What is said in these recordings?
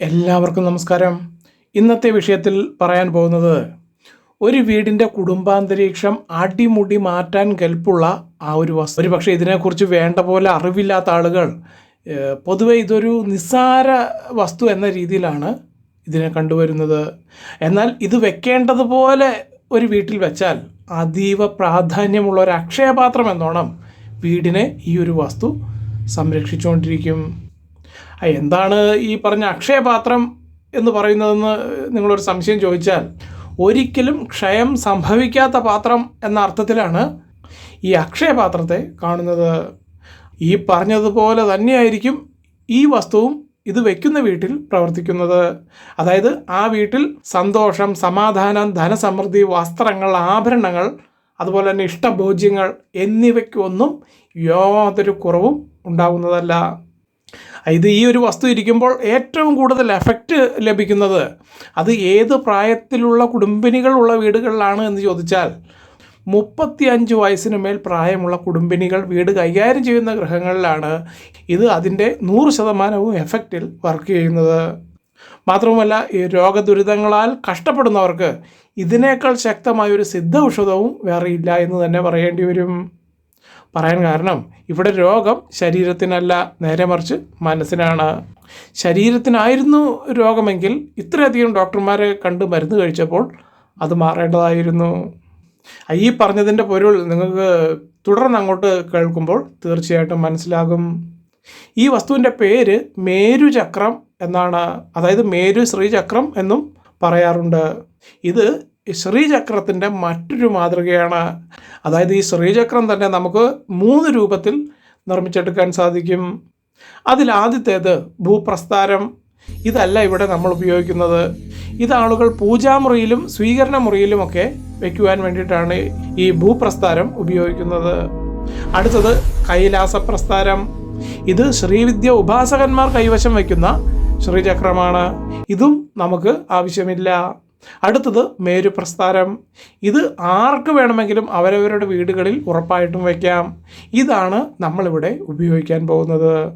എല്ലാവർക്കും നമസ്കാരം. ഇന്നത്തെ വിഷയത്തിൽ പറയാൻ പോകുന്നത് ഒരു വീടിന്റെ കുടുംബാന്തരീക്ഷം അടിമുടി മാറ്റാൻ കെൽപ്പുള്ള ആ ഒരു വസ്തു. ഒരു പക്ഷേ ഇതിനെക്കുറിച്ച് വേണ്ട പോലെ അറിവില്ലാത്ത ആളുകൾ പൊതുവെ ഇതൊരു നിസ്സാര വസ്തു എന്ന രീതിയിലാണ് ഇതിനെ കണ്ടുവരുന്നത്. എന്നാൽ ഇത് വെക്കേണ്ടതുപോലെ ഒരു വീട്ടിൽ വെച്ചാൽ അതീവ പ്രാധാന്യമുള്ള ഒരു അക്ഷയപാത്രം എന്നോണം വീടിനെ ഈ ഒരു വസ്തു സംരക്ഷിച്ചുകൊണ്ടിരിക്കും. എന്താണ് ഈ പറഞ്ഞ അക്ഷയപാത്രം എന്ന് പറയുന്നതെന്ന് നിങ്ങളൊരു സംശയം ചോദിച്ചാൽ ഒരിക്കലും ക്ഷയം സംഭവിക്കാത്ത പാത്രം എന്ന അർത്ഥത്തിലാണ് ഈ അക്ഷയപാത്രത്തെ കാണുന്നത്. ഈ പറഞ്ഞതുപോലെ തന്നെയായിരിക്കും ഈ വസ്തുവും ഇത് വയ്ക്കുന്ന വീട്ടിൽ പ്രവർത്തിക്കുന്നത്. അതായത് ആ വീട്ടിൽ സന്തോഷം സമാധാനം ധനസമൃദ്ധി വസ്ത്രങ്ങൾ ആഭരണങ്ങൾ അതുപോലെ തന്നെ ഇഷ്ടഭോജ്യങ്ങൾ എന്നിവയ്ക്കൊന്നും യാതൊരു കുറവും ഉണ്ടാകുന്നതല്ല ഇത് ഈ ഒരു വസ്തു ഇരിക്കുമ്പോൾ ഏറ്റവും കൂടുതൽ എഫക്റ്റ് ലഭിക്കുന്നത് അത് ഏത് പ്രായത്തിലുള്ള കുടുംബിനികളുള്ള വീടുകളിലാണ് എന്ന് ചോദിച്ചാൽ മുപ്പത്തി അഞ്ച് വയസ്സിന് മേൽ പ്രായമുള്ള കുടുംബിനികൾ വീട് കൈകാര്യം ചെയ്യുന്ന ഗ്രഹങ്ങളിലാണ് ഇത് അതിന്റെ നൂറ് ശതമാനവും എഫക്റ്റിൽ വർക്ക് ചെയ്യുന്നത്. മാത്രവുമല്ല ഈ രോഗദുരിതങ്ങളാൽ കഷ്ടപ്പെടുന്നവർക്ക് ഇതിനേക്കാൾ ശക്തമായൊരു സിദ്ധ ഔഷധവും വേറെ ഇല്ല എന്ന് തന്നെ പറയേണ്ടി വരും. പറയാൻ കാരണം ഇവിടെ രോഗം ശരീരത്തിനല്ല നേരെ മറിച്ച് മനസ്സിനാണ്. ശരീരത്തിനായിരുന്നു രോഗമെങ്കിൽ ഇത്രയധികം ഡോക്ടർമാരെ കണ്ട് മരുന്ന് കഴിച്ചപ്പോൾ അത് മാറേണ്ടതായിരുന്നു. ഈ പറഞ്ഞതിന്റെ പൊരുൾ നിങ്ങൾക്ക് തുടർന്ന് അങ്ങോട്ട് കേൾക്കുമ്പോൾ തീർച്ചയായിട്ടും മനസ്സിലാകും. ഈ വസ്തുവിന്റെ പേര് മേരുചക്രം എന്നാണ് അതായത് മേരു ശ്രീചക്രം എന്നും പറയാറുണ്ട്. ഇത് ശ്രീചക്രത്തിന്റെ മറ്റൊരു മാതൃകയാണ്. അതായത് ഈ ശ്രീചക്രം തന്നെ നമുക്ക് മൂന്ന് രൂപത്തിൽ നിർമ്മിച്ചെടുക്കാൻ സാധിക്കും. അതിൽ ആദ്യത്തേത് ഭൂപ്രസ്ഥാരം. ഇതല്ല ഇവിടെ നമ്മൾ ഉപയോഗിക്കുന്നത്. ഇത് ആളുകൾ പൂജാമുറിയിലും സ്വീകരണ മുറിയിലുമൊക്കെ വയ്ക്കുവാൻ വേണ്ടിയിട്ടാണ് ഈ ഭൂപ്രസ്ഥാരം ഉപയോഗിക്കുന്നത്. അടുത്തത് കൈലാസ പ്രസ്ഥാരം ഇത് ശ്രീവിദ്യ ഉപാസകന്മാർ കൈവശം വയ്ക്കുന്ന ശ്രീചക്രമാണ്. ഇതും നമുക്ക് ആവശ്യമില്ല. അടുത്തത് മേരുപ്രസ്ഥാരം ഇത് ആർക്ക് വേണമെങ്കിലും അവരവരുടെ വീടുകളിൽ ഉറപ്പായിട്ടും വയ്ക്കാം ഇതാണ് നമ്മളിവിടെ ഉപയോഗിക്കാൻ പോകുന്നത്.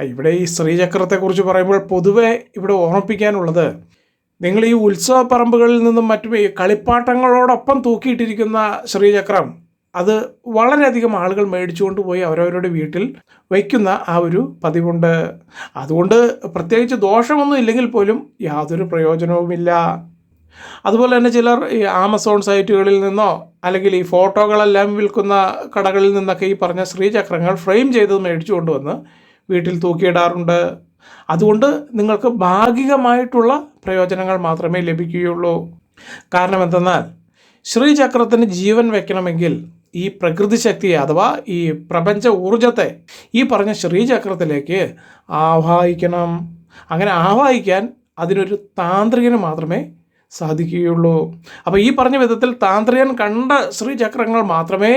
ഇവിടെ ഈ ശ്രീചക്രത്തെക്കുറിച്ച് പറയുമ്പോൾ പൊതുവെ ഇവിടെ ഓർമ്മിപ്പിക്കാനുള്ളത് നിങ്ങൾ ഈ ഉത്സവ പറമ്പുകളിൽ നിന്നും മറ്റും ഈ കളിപ്പാട്ടങ്ങളോടൊപ്പം തൂക്കിയിട്ടിരിക്കുന്ന ശ്രീചക്രം അത് വളരെയധികം ആളുകൾ മേടിച്ചുകൊണ്ട് പോയി അവരവരുടെ വീട്ടിൽ വയ്ക്കുന്ന ആ ഒരു പതിവുണ്ട്. അതുകൊണ്ട് പ്രത്യേകിച്ച് ദോഷമൊന്നും ഇല്ലെങ്കിൽ പോലും യാതൊരു പ്രയോജനവുമില്ല. അതുപോലെ തന്നെ ചിലർ ഈ ആമസോൺ സൈറ്റുകളിൽ നിന്നോ അല്ലെങ്കിൽ ഈ ഫോട്ടോകളെല്ലാം വിൽക്കുന്ന കടകളിൽ നിന്നൊക്കെ ഈ പറഞ്ഞ ശ്രീചക്രങ്ങൾ ഫ്രെയിം ചെയ്തത് മേടിച്ചു കൊണ്ടുവന്ന് വീട്ടിൽ തൂക്കിയിടാറുണ്ട്. അതുകൊണ്ട് നിങ്ങൾക്ക് ഭാഗികമായിട്ടുള്ള പ്രയോജനങ്ങൾ മാത്രമേ ലഭിക്കുകയുള്ളൂ. കാരണം എന്തെന്നാൽ ശ്രീചക്രത്തിന് ജീവൻ വയ്ക്കണമെങ്കിൽ ഈ പ്രകൃതി ശക്തിയെ അഥവാ ഈ പ്രപഞ്ച ഊർജത്തെ ഈ പറഞ്ഞ ശ്രീചക്രത്തിലേക്ക് ആവാഹിക്കണം. അങ്ങനെ ആവാഹിക്കാൻ അതിനൊരു താന്ത്രികന് മാത്രമേ സാധിക്കുകയുള്ളൂ. അപ്പോൾ ഈ പറഞ്ഞ വിധത്തിൽ താന്ത്രികൻ കണ്ട ശ്രീചക്രങ്ങൾ മാത്രമേ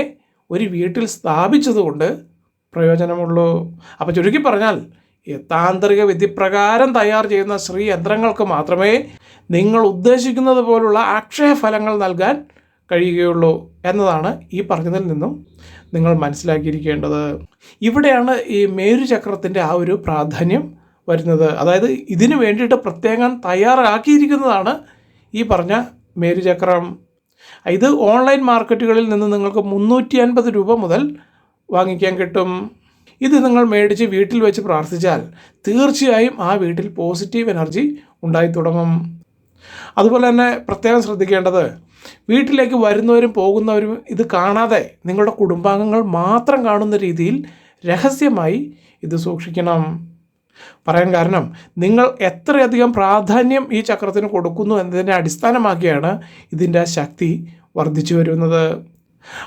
ഒരു വീട്ടിൽ സ്ഥാപിച്ചതുകൊണ്ട് പ്രയോജനമുള്ളൂ. അപ്പോൾ ചുരുക്കി പറഞ്ഞാൽ താന്ത്രിക വിധിപ്രകാരം തയ്യാർ ചെയ്യുന്ന ശ്രീ യന്ത്രങ്ങൾക്ക് മാത്രമേ നിങ്ങൾ ഉദ്ദേശിക്കുന്നത് പോലുള്ള അക്ഷയ ഫലങ്ങൾ നൽകാൻ കഴിയുകയുള്ളൂ എന്നതാണ് ഈ പറഞ്ഞതിൽ നിന്നും നിങ്ങൾ മനസ്സിലാക്കിയിരിക്കേണ്ടത്. ഇവിടെയാണ് ഈ മേരുചക്രത്തിന്റെ ആ ഒരു പ്രാധാന്യം വരുന്നത്. അതായത് ഇതിനു വേണ്ടിയിട്ട് പ്രത്യേകം തയ്യാറാക്കിയിരിക്കുന്നതാണ് ഈ പറഞ്ഞ മേരുചക്രം ഇത് ഓൺലൈൻ മാർക്കറ്റുകളിൽ നിന്ന് നിങ്ങൾക്ക് മുന്നൂറ്റി അൻപത് രൂപ മുതൽ വാങ്ങിക്കാൻ കിട്ടും. ഇത് നിങ്ങൾ മേടിച്ച് വീട്ടിൽ വെച്ച് പ്രാർത്ഥിച്ചാൽ തീർച്ചയായും ആ വീട്ടിൽ പോസിറ്റീവ് എനർജി ഉണ്ടായി തുടങ്ങും. അതുപോലെ തന്നെ പ്രത്യേകം ശ്രദ്ധിക്കേണ്ടത് വീട്ടിലേക്ക് വരുന്നവരും പോകുന്നവരും ഇത് കാണാതെ നിങ്ങളുടെ കുടുംബാംഗങ്ങൾ മാത്രം കാണുന്ന രീതിയിൽ രഹസ്യമായി ഇത് സൂക്ഷിക്കണം. പറയാൻ കാരണം നിങ്ങൾ എത്രയധികം പ്രാധാന്യം ഈ ചക്രത്തിന് കൊടുക്കുന്നു എന്നതിനെ അടിസ്ഥാനമാക്കിയാണ് ഇതിന്റെ ശക്തി വർദ്ധിച്ചു വരുന്നത്.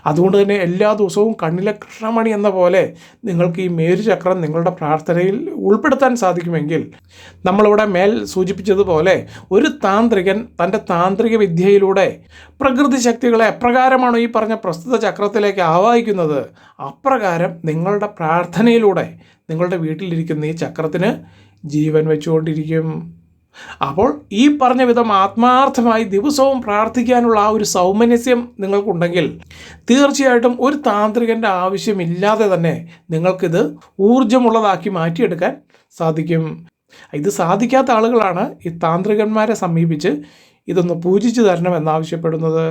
അതുകൊണ്ട് തന്നെ എല്ലാ ദിവസവും കണ്ണിലെ കൃഷ്ണമണി എന്ന പോലെ നിങ്ങൾക്ക് ഈ മേരുചക്രം നിങ്ങളുടെ പ്രാർത്ഥനയിൽ ഉൾപ്പെടുത്താൻ സാധിക്കുമെങ്കിൽ നമ്മളിവിടെ മേൽ സൂചിപ്പിച്ചതുപോലെ ഒരു താന്ത്രികൻ തന്റെ താന്ത്രിക വിദ്യയിലൂടെ പ്രകൃതി ശക്തികളെ എപ്രകാരമാണോ ഈ പറഞ്ഞ പ്രസ്തുത ചക്രത്തിലേക്ക് ആവാഹിക്കുന്നത്? അപ്രകാരം നിങ്ങളുടെ പ്രാർത്ഥനയിലൂടെ നിങ്ങളുടെ വീട്ടിലിരിക്കുന്ന ഈ ചക്രത്തിന് ജീവൻ വെച്ചുകൊണ്ടിരിക്കും. അപ്പോൾ ഈ പറഞ്ഞ വിധം ആത്മാർത്ഥമായി ദിവസവും പ്രാർത്ഥിക്കാനുള്ള ആ ഒരു സൗമനസ്യം നിങ്ങൾക്കുണ്ടെങ്കിൽ തീർച്ചയായിട്ടും ഒരു താന്ത്രികന്റെ ആവശ്യമില്ലാതെ തന്നെ നിങ്ങൾക്കിത് ഊർജമുള്ളതാക്കി മാറ്റിയെടുക്കാൻ സാധിക്കും. ഇത് സാധിക്കാത്ത ആളുകളാണ് ഈ താന്ത്രികന്മാരെ സമീപിച്ച് ഇതൊന്ന് പൂജിച്ചു തരണം എന്നാവശ്യപ്പെടുന്നത്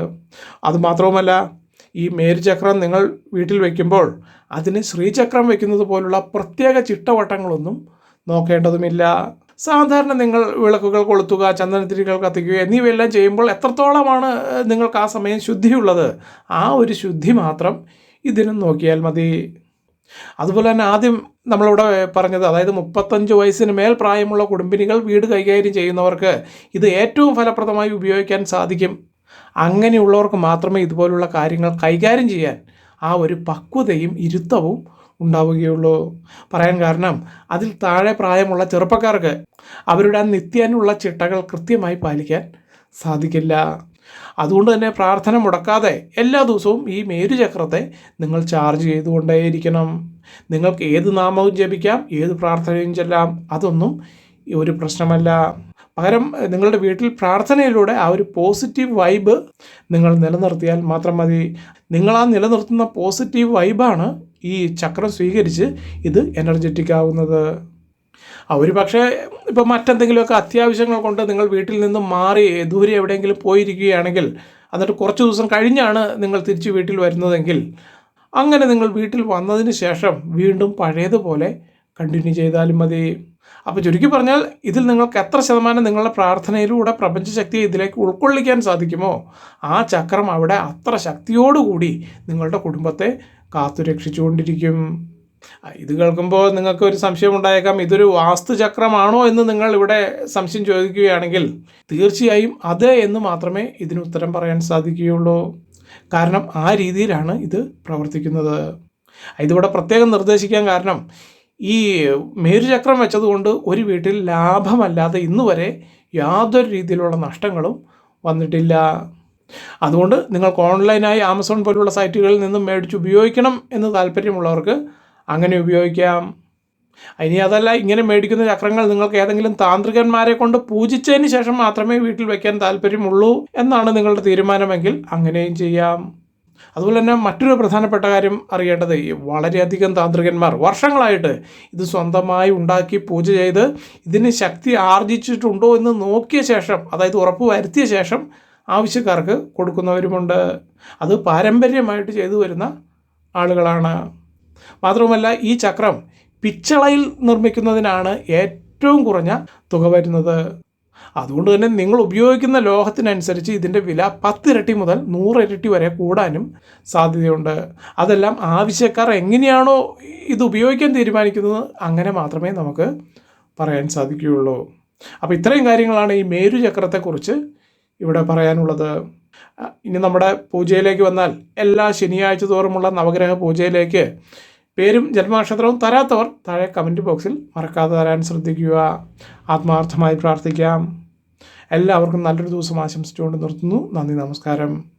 അതുമാത്രവുമല്ല ഈ മേരുചക്രം നിങ്ങൾ വീട്ടിൽ വയ്ക്കുമ്പോൾ അതിന് ശ്രീചക്രം വയ്ക്കുന്നത് പോലുള്ള പ്രത്യേക ചിട്ടവട്ടങ്ങളൊന്നും നോക്കേണ്ടതുമില്ല. സാധാരണ നിങ്ങൾ വിളക്കുകൾ കൊളുത്തുക ചന്ദനത്തിരികൾ കത്തിക്കുക എന്നിവയെല്ലാം ചെയ്യുമ്പോൾ എത്രത്തോളമാണ് നിങ്ങൾക്ക് ആ സമയം ശുദ്ധിയുള്ളത്? ആ ഒരു ശുദ്ധി മാത്രം ഇതിനും നോക്കിയാൽ മതി. അതുപോലെ തന്നെ ആദ്യം നമ്മളിവിടെ പറഞ്ഞത് അതായത് മുപ്പത്തഞ്ച് വയസ്സിന് മേൽ പ്രായമുള്ള കുടുംബിനികൾ വീട് കൈകാര്യം ചെയ്യുന്നവർക്ക് ഇത് ഏറ്റവും ഫലപ്രദമായി ഉപയോഗിക്കാൻ സാധിക്കും. അങ്ങനെയുള്ളവർക്ക് മാത്രമേ ഇതുപോലുള്ള കാര്യങ്ങൾ കൈകാര്യം ചെയ്യാൻ ആ ഒരു പക്വതയും ഇരുത്തവും ഉണ്ടാവുകയുള്ളൂ. പറയാൻ കാരണം അതിൽ താഴെ പ്രായമുള്ള ചെറുപ്പക്കാർക്ക് അവരുടെ നിത്യാനുള്ള ചിട്ടകൾ കൃത്യമായി പാലിക്കാൻ സാധിക്കില്ല. അതുകൊണ്ട് തന്നെ പ്രാർത്ഥന മുടക്കാതെ എല്ലാ ദിവസവും ഈ മേരുചക്രത്തെ നിങ്ങൾ ചാർജ് ചെയ്തുകൊണ്ടേയിരിക്കണം. നിങ്ങൾക്ക് ഏത് നാമവും ജപിക്കാം ഏത് പ്രാർത്ഥനയും ചെല്ലാം അതൊന്നും ഒരു പ്രശ്നമല്ല. പകരം നിങ്ങളുടെ വീട്ടിൽ പ്രാർത്ഥനയിലൂടെ ആ ഒരു പോസിറ്റീവ് വൈബ് നിങ്ങൾ നിലനിർത്തിയാൽ മാത്രം മതി. നിങ്ങൾ ആ നിലനിർത്തുന്ന പോസിറ്റീവ് വൈബാണ് ഈ ചക്രം സ്വീകരിച്ച് ഇത് എനർജറ്റിക് ആവുന്നത്. ഒരു പക്ഷേ ഇപ്പോൾ മറ്റെന്തെങ്കിലുമൊക്കെ അത്യാവശ്യങ്ങൾ കൊണ്ട് നിങ്ങൾ വീട്ടിൽ നിന്ന് മാറി ദൂരെ എവിടെയെങ്കിലും പോയിരിക്കുകയാണെങ്കിൽ എന്നിട്ട് കുറച്ച് ദിവസം കഴിഞ്ഞാണ് നിങ്ങൾ തിരിച്ച് വീട്ടിൽ വരുന്നതെങ്കിൽ അങ്ങനെ നിങ്ങൾ വീട്ടിൽ വന്നതിന് ശേഷം വീണ്ടും പഴയതുപോലെ കണ്ടിന്യൂ ചെയ്താലും മതി. അപ്പോൾ ചുരുക്കി പറഞ്ഞാൽ ഇതിൽ നിങ്ങൾക്ക് എത്ര ശതമാനം നിങ്ങളുടെ പ്രാർത്ഥനയിലൂടെ പ്രപഞ്ചശക്തിയെ ഇതിലേക്ക് ഉൾക്കൊള്ളിക്കാൻ സാധിക്കുമോ ആ ചക്രം അവിടെ അത്ര ശക്തിയോടുകൂടി നിങ്ങളുടെ കുടുംബത്തെ കാത്തുരക്ഷിച്ചുകൊണ്ടിരിക്കും ഇത് കേൾക്കുമ്പോൾ നിങ്ങൾക്ക് ഒരു സംശയം ഉണ്ടായേക്കാം ഇതൊരു വാസ്തു ചക്രമാണോ എന്ന് നിങ്ങൾ ഇവിടെ സംശയം ചോദിക്കുകയാണെങ്കിൽ തീർച്ചയായും അതെ എന്ന് മാത്രമേ ഇതിന് ഉത്തരം പറയാൻ സാധിക്കുകയുള്ളൂ. കാരണം ആ രീതിയിലാണ് ഇത് പ്രവർത്തിക്കുന്നത്. ഇതിവിടെ പ്രത്യേകം നിർദ്ദേശിക്കാൻ കാരണം ഈ മേരുചക്രം വെച്ചതുകൊണ്ട് ഒരു വീട്ടിൽ ലാഭമല്ലാതെ ഇന്ന് വരെ യാതൊരു രീതിയിലുള്ള നഷ്ടങ്ങളും വന്നിട്ടില്ല. അതുകൊണ്ട് നിങ്ങൾക്ക് ഓൺലൈനായി ആമസോൺ പോലുള്ള സൈറ്റുകളിൽ നിന്നും മേടിച്ച് ഉപയോഗിക്കണം എന്ന് താല്പര്യമുള്ളവർക്ക് അങ്ങനെ ഉപയോഗിക്കാം. ഇനി അതല്ല ഇങ്ങനെ മേടിക്കുന്ന ചക്രങ്ങൾ നിങ്ങൾക്ക് ഏതെങ്കിലും താന്ത്രികന്മാരെ കൊണ്ട് പൂജിച്ചതിന് ശേഷം മാത്രമേ വീട്ടിൽ വയ്ക്കാൻ താല്പര്യമുള്ളൂ എന്നാണ് നിങ്ങളുടെ തീരുമാനമെങ്കിൽ അങ്ങനെയും ചെയ്യാം. അതുപോലെ തന്നെ മറ്റൊരു പ്രധാനപ്പെട്ട കാര്യം അറിയേണ്ടത് വളരെയധികം താന്ത്രികന്മാർ വർഷങ്ങളായിട്ട് ഇത് സ്വന്തമായി ഉണ്ടാക്കി പൂജ ചെയ്ത് ഇതിന് ശക്തി ആർജിച്ചിട്ടുണ്ടോ എന്ന് നോക്കിയ ശേഷം അതായത് ഉറപ്പ് വരുത്തിയ ശേഷം ആവശ്യക്കാർക്ക് കൊടുക്കുന്നവരുമുണ്ട്. അത് പാരമ്പര്യമായിട്ട് ചെയ്തു വരുന്ന ആളുകളാണ്. മാത്രവുമല്ല ഈ ചക്രം പിച്ചളയിൽ നിർമ്മിക്കുന്നതിനാണ് ഏറ്റവും കുറഞ്ഞ തുക വരുന്നത്. അതുകൊണ്ട് തന്നെ നിങ്ങൾ ഉപയോഗിക്കുന്ന ലോഹത്തിനനുസരിച്ച് ഇതിന്റെ വില പത്തിരട്ടി മുതൽ നൂറിരട്ടി വരെ കൂടാനും സാധ്യതയുണ്ട്. അതെല്ലാം ആവശ്യക്കാർ എങ്ങനെയാണോ ഇത് ഉപയോഗിക്കാൻ തീരുമാനിക്കുന്നത് അങ്ങനെ മാത്രമേ നമുക്ക് പറയാൻ സാധിക്കുകയുള്ളൂ. അപ്പോൾ ഇത്രയും കാര്യങ്ങളാണ് ഈ മേരു ചക്രത്തെക്കുറിച്ച് ഇവിടെ പറയാനുള്ളത്. ഇനി നമ്മുടെ പൂജയിലേക്ക് വന്നാൽ എല്ലാ ശനിയാഴ്ച തോറുമുള്ള നവഗ്രഹ പൂജയിലേക്ക് പേരും ജന്മനക്ഷത്രവും തരാത്തവർ താഴെ കമന്റ് ബോക്സിൽ മറക്കാതെ തരാൻ ശ്രദ്ധിക്കുക. ആത്മാർത്ഥമായി പ്രാർത്ഥിക്കാം. എല്ലാവർക്കും നല്ലൊരു ദിവസം ആശംസിച്ചുകൊണ്ട് നിർത്തുന്നു. നന്ദി നമസ്കാരം.